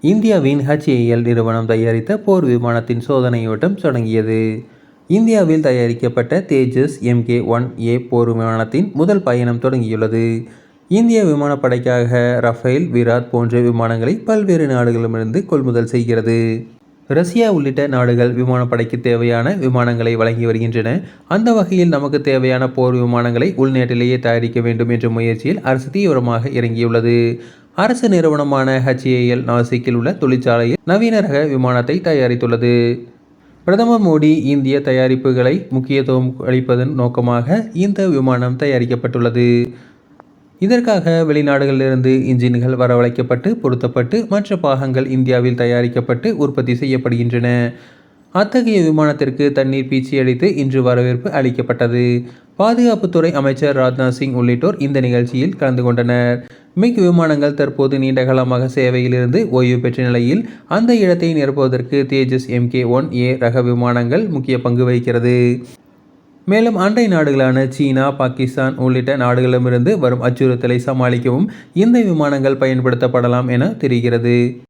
இந்தியாவின் ஹச்ஏஎல் நிறுவனம் தயாரித்த போர் விமானத்தின் சோதனையோட்டம் தொடங்கியது. இந்தியாவில் தயாரிக்கப்பட்ட தேஜஸ் எம்கே ஒன் ஏ போர் விமானத்தின் முதல் பயணம் தொடங்கியுள்ளது. இந்திய விமானப்படைக்காக ரஃபேல், விராட் போன்ற விமானங்களை பல்வேறு நாடுகளிடமிருந்து கொள்முதல் செய்கிறது. ரஷ்யா உள்ளிட்ட நாடுகள் விமானப்படைக்கு தேவையான விமானங்களை வழங்கி வருகின்றன. அந்த வகையில் நமக்கு தேவையான போர் விமானங்களை உள்நாட்டிலேயே தயாரிக்க வேண்டும் என்ற முயற்சியில் அரசு தீவிரமாக இறங்கியுள்ளது. அரசு நிறுவனமான HAL நாசிக்கில் உள்ள தொழிற்சாலையில் நவீன ரக விமானத்தை தயாரித்துள்ளது. பிரதமர் மோடி இந்திய தயாரிப்புகளை முக்கியத்துவம் அளிப்பதன் நோக்கமாக இந்த விமானம் தயாரிக்கப்பட்டுள்ளது. இதற்காக வெளிநாடுகளிலிருந்து இன்ஜின்கள் வரவழைக்கப்பட்டு பொருத்தப்பட்டு மற்ற பாகங்கள் இந்தியாவில் தயாரிக்கப்பட்டு உற்பத்தி செய்யப்படுகின்றன. அத்தகைய விமானத்திற்கு தண்ணீர் பீச்சியடித்து இன்று வரவேற்பு அளிக்கப்பட்டது. பாதுகாப்புத்துறை அமைச்சர் ராஜ்நாத் சிங் உள்ளிட்டோர் இந்த நிகழ்ச்சியில் கலந்து கொண்டனர். மிக் விமானங்கள் தற்போது நீண்டகாலமாக சேவையிலிருந்து ஓய்வு பெற்ற நிலையில் அந்த இடத்தை நிரப்புவதற்கு தேஜஸ் எம்கே ஒன் ஏ ரக விமானங்கள் முக்கிய பங்கு வகிக்கிறது. மேலும் அண்டை நாடுகளான சீனா, பாகிஸ்தான் உள்ளிட்ட நாடுகளிடமிருந்து வரும் அச்சுறுத்தலை சமாளிக்கவும் இந்த விமானங்கள் பயன்படுத்தப்படலாம் என தெரிகிறது.